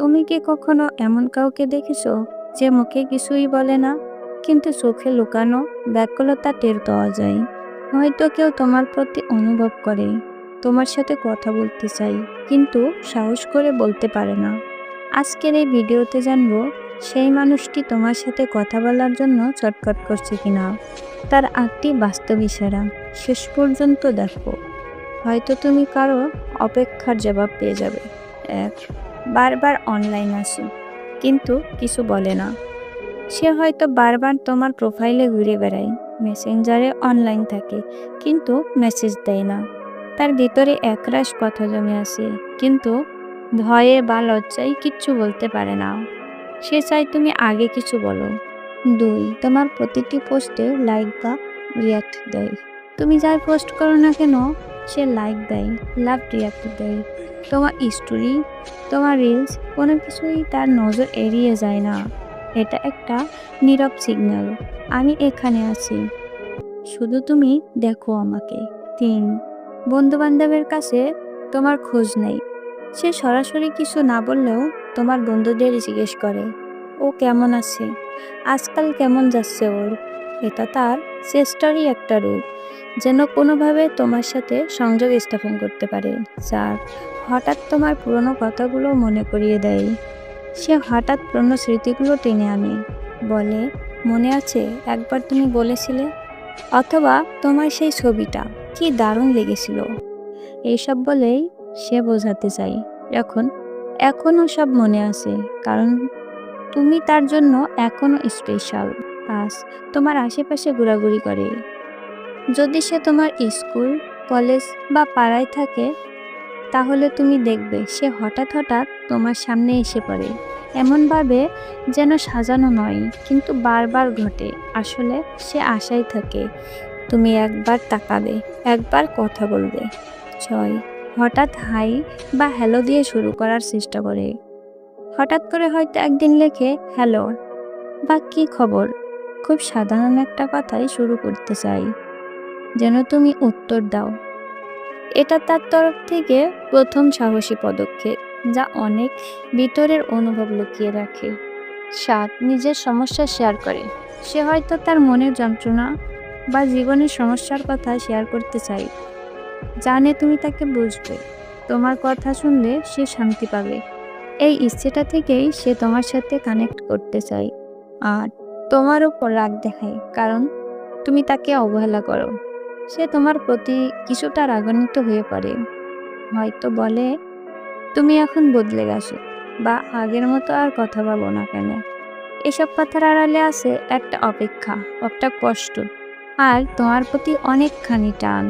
তুমি কি কখনো এমন কাউকে দেখেছ যে মুখে কিছুই বলে না? কিন্তু চোখে লুকানো ব্যাকুলতা টের পাওয়া যায়। হয়তো কেউ তোমার প্রতি অনুভব করে, তোমার সাথে কথা বলতে চাই কিন্তু সাহস করে বলতে পারে না। আজকের এই ভিডিওতে জানব, সেই মানুষটি তোমার সাথে কথা বলার জন্য চটকট করছে কিনা? তার আটটি বাস্তব ইশারা, শেষ পর্যন্ত দেখো। হয়তো তুমি কারও অপেক্ষার জবাব পেয়ে যাবে। এক বারবার অনলাইন আসে, কিন্তু কিছু বলে না। সে হয়তো বারবার তোমার প্রোফাইলে ঘুরে বেড়ায় মেসেঞ্জারে অনলাইন থাকে, কিন্তু মেসেজ দেয় না। তার ভিতরে একরাশ কথা জমে আসে কিন্তু ভয়ে বা লজ্জায় কিচ্ছু বলতে পারে না। সে চাই তুমি আগে কিছু বলো। দুই, তোমার প্রতিটি পোস্টে লাইক বা রিয়াক্ট দেয়। তুমি যাই পোস্ট করো না কেন, সে লাইক দেয় লাভ রিয়াক্ট দেয়। তোমার স্টোরি তোমার রিলস কোনো কিছুই তার নজর এড়িয়ে যায় না। এটা একটা নীরব সিগন্যাল আমি এখানে আছি। শুধু তুমি দেখো আমাকে। তিন বন্ধু বান্ধবের কাছে তোমার খোঁজ নেই। সে সরাসরি কিছু না বললেও তোমার বন্ধুদের জিজ্ঞেস করে, ও কেমন আছে? আজকাল কেমন যাচ্ছে ওর? এটা তার চেষ্টারই একটা রূপ, যেন কোনোভাবে তোমার সাথে সংযোগ স্থাপন করতে পারে চার হঠাৎ তোমার পুরনো কথাগুলো মনে করিয়ে দেয়। সে হঠাৎ পুরনো স্মৃতিগুলো টেনে আনে, বলে, মনে আছে, একবার তুমি বলেছিলে? অথবা তোমার সেই ছবিটা, কি দারুণ লেগেছিল? এইসব বলেই সে বোঝাতে চাই এখন এখনও সব মনে আছে, কারণ তুমি তার জন্য এখনও স্পেশাল আজ তোমার আশেপাশে ঘোরাঘুরি করে। যদি সে তোমার স্কুল, কলেজ বা পাড়ায় থাকে, তাহলে তুমি দেখবে সে হঠাৎ হঠাৎ তোমার সামনে এসে পড়ে। এমনভাবে যেন সাজানো নয়, কিন্তু বারবার ঘটে। আসলে সে আশায় থাকে, তুমি একবার তাকাবে, একবার কথা বলবে। ছয়, হঠাৎ হাই বা হ্যালো দিয়ে শুরু করার চেষ্টা করে। হঠাৎ করে হয়তো একদিন লেখে, হ্যালো, বা কী খবর? খুব সাধারণ একটা কথাই শুরু করতে চাই। যেন তুমি উত্তর দাও। এটা তার তরফ থেকে প্রথম সাহসী পদক্ষেপ, যা অনেক ভিতরের অনুভব লুকিয়ে রাখে। সাত, নিজের সমস্যা শেয়ার করে। সে হয়তো তার মনের যন্ত্রণা বা জীবনের সমস্যার কথা শেয়ার করতে চায়। জানে তুমি তাকে বুঝবে। তোমার কথা শুনলে সে শান্তি পাবে। এই ইচ্ছেটা থেকেই সে তোমার সাথে কানেক্ট করতে চায়। আর তোমার উপর রাগ দেখায়, কারণ তুমি তাকে অবহেলা করো। সে তোমার প্রতি কিছুটা রাগান্বিত হয়ে পড়ে। হয়তো বলে, তুমি এখন বদলে গেছো, বা আগের মতো আর কথা বলব না কেন? এসব কথার আড়ালে আছে একটা অপেক্ষা, একটা কষ্ট, আর তোমার প্রতি অনেকখানি টান।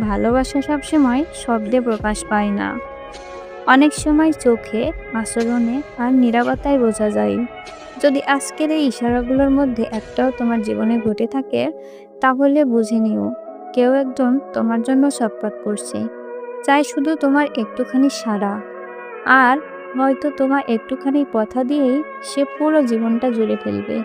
ভালোবাসা সবসময় শব্দে প্রকাশ পায় না। অনেক সময় চোখে আচরণে আর নিরাপত্তায় বোঝা যায়। যদি আজকের এই ইশারাগুলোর মধ্যে একটাও তোমার জীবনে ঘটে থাকে, তাহলে বুঝে নিও, কেউ একজন তোমার জন্য সৎপাত করছে। চাই শুধু তোমার একটুখানি সারা আর হয়তো তোমার একটুখানি কথা দিয়েই সে পুরো জীবনটা জুড়ে ফেলবে।